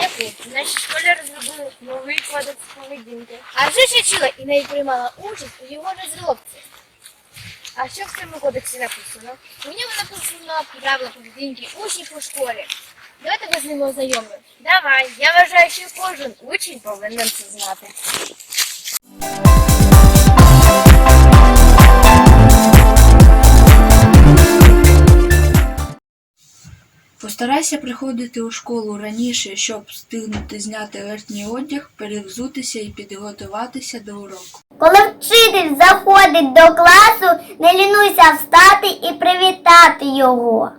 А, в а яку? Наші школі розробили новий кодекс поведінки. А вже я чула і навіть приймала участь у його розробці. А що в цьому кодексі написано? У ньому написано правила поведінки учнів у школі. Давайте вас з ними ознайомлю. Давай, я вважаю, що кожен учень повинен це знати. Постарайся приходити у школу раніше, щоб встигнути зняти верхній одяг, перевзутися і підготуватися до уроку. Коли вчитель заходить до класу, не лінуйся встати і привітати його.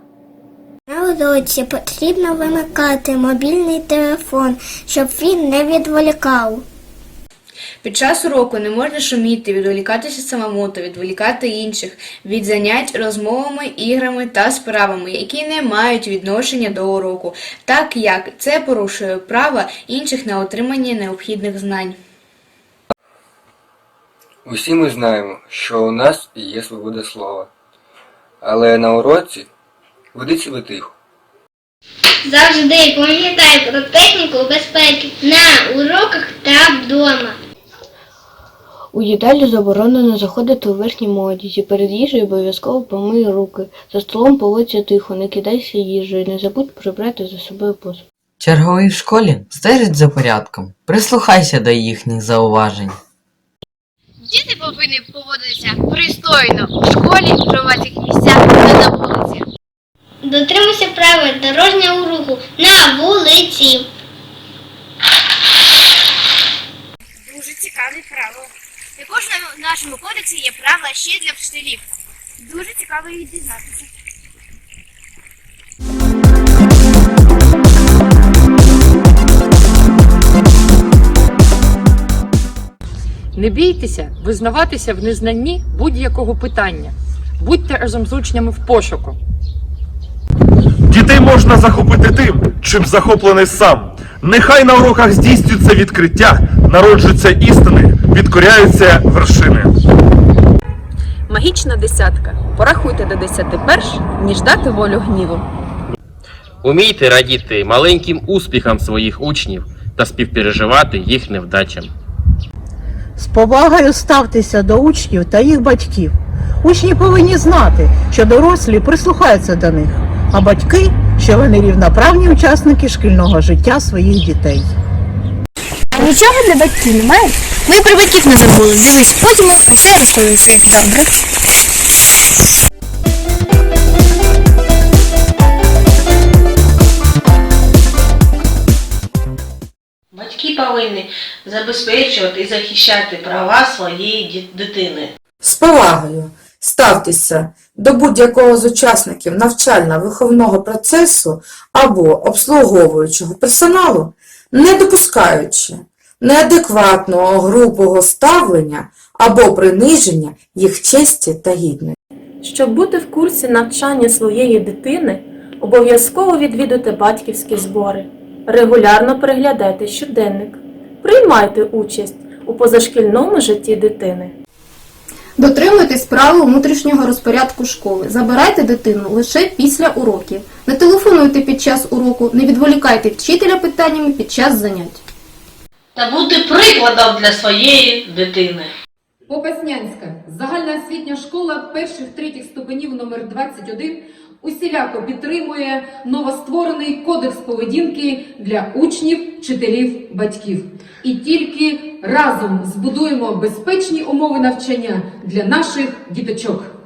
На уроці потрібно вимикати мобільний телефон, щоб він не відволікав. Під час уроку не можна шуміти, відволікатися самому та відволікати інших від занять розмовами, іграми та справами, які не мають відношення до уроку, так як це порушує права інших на отримання необхідних знань. Усі ми знаємо, що у нас є свобода слова. Але на уроці веди себе тихо. Завжди пам'ятай про техніку безпеки на уроках та вдома. У їдалю заборонено заходити у верхньому одязі. Перед їжею обов'язково помий руки. За столом поводься тихо, не кидайся їжею, не забудь прибрати за собою посуд. Черговий в школі стежить за порядком. Прислухайся до їхніх зауважень. Діти повинні поводитися пристойно у школі, в громадських місцях та на вулиці. Дотримуйся правил дорожнього руху на вулиці. Дуже цікаві правила. Також на нашому кодексі є правила ще для вчителів. Дуже цікаво їх дізнатися. Не бійтеся визнаватися в незнанні будь-якого питання. Будьте разом з учнями в пошуку. Дітей можна захопити тим, чим захоплений сам. Нехай на уроках здійснюється відкриття, народжуються істини, відкоряються вершини. Магічна десятка. Порахуйте до десяти перш, ніж дати волю гніву. Умійте радіти маленьким успіхам своїх учнів та співпереживати їх невдачам. З повагою ставтеся до учнів та їх батьків. Учні повинні знати, що дорослі прислухаються до них, а батьки, що вони рівноправні учасники шкільного життя своїх дітей. А нічого для батьків немає? Ми про батьків не забули. Дивись, потім усе розповісти. Добре. Батьки повинні забезпечувати і захищати права своєї дитини. З повагою ставтеся до будь-якого з учасників навчально-виховного процесу або обслуговуючого персоналу, не допускаючи неадекватного грубого ставлення або приниження їх честі та гідності. Щоб бути в курсі навчання своєї дитини, обов'язково відвідуйте батьківські збори. Регулярно переглядайте щоденник. Приймайте участь у позашкільному житті дитини. Дотримуйтесь правил внутрішнього розпорядку школи. Забирайте дитину лише після уроків. Не телефонуйте під час уроку, не відволікайте вчителя питаннями під час занять. Та бути прикладом для своєї дитини. Попаснянська загальноосвітня школа перших третіх ступенів номер 21 усіляко підтримує новостворений кодекс поведінки для учнів, вчителів, батьків. І тільки разом збудуємо безпечні умови навчання для наших діточок.